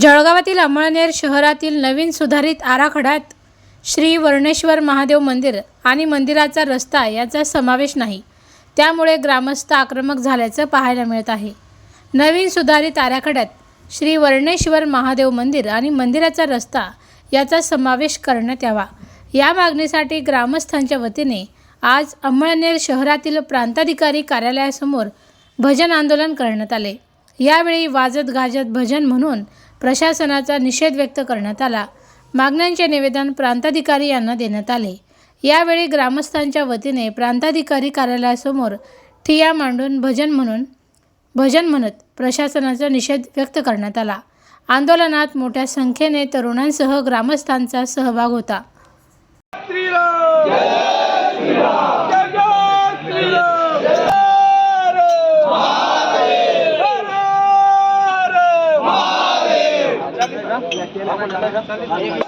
जळगावातील अमळनेर शहरातील नवीन सुधारित आराखड्यात श्री वर्णेश्वर महादेव मंदिर आणि मंदिराचा रस्ता याचा समावेश नाही. त्यामुळे ग्रामस्थ आक्रमक झाल्याचं पाहायला मिळत आहे. नवीन सुधारित आराखड्यात श्री वर्णेश्वर महादेव मंदिर आणि मंदिराचा रस्ता याचा समावेश करण्यात यावा. या मागणीसाठी ग्रामस्थांच्या वतीने आज अमळनेर शहरातील प्रांताधिकारी कार्यालयासमोर भजन आंदोलन करण्यात आले. यावेळी वाजत गाजत भजन म्हणून प्रशासनाचा निषेध व्यक्त करण्यात आला. मागण्यांचे निवेदन प्रांताधिकारी यांना देण्यात आले. यावेळी ग्रामस्थांच्या वतीने प्रांताधिकारी कार्यालयासमोर ठिया मांडून भजन म्हणून भजन म्हणत प्रशासनाचा निषेध व्यक्त करण्यात आला. आंदोलनात मोठ्या संख्येने तरुणांसह ग्रामस्थांचा सहभाग होता. महादेव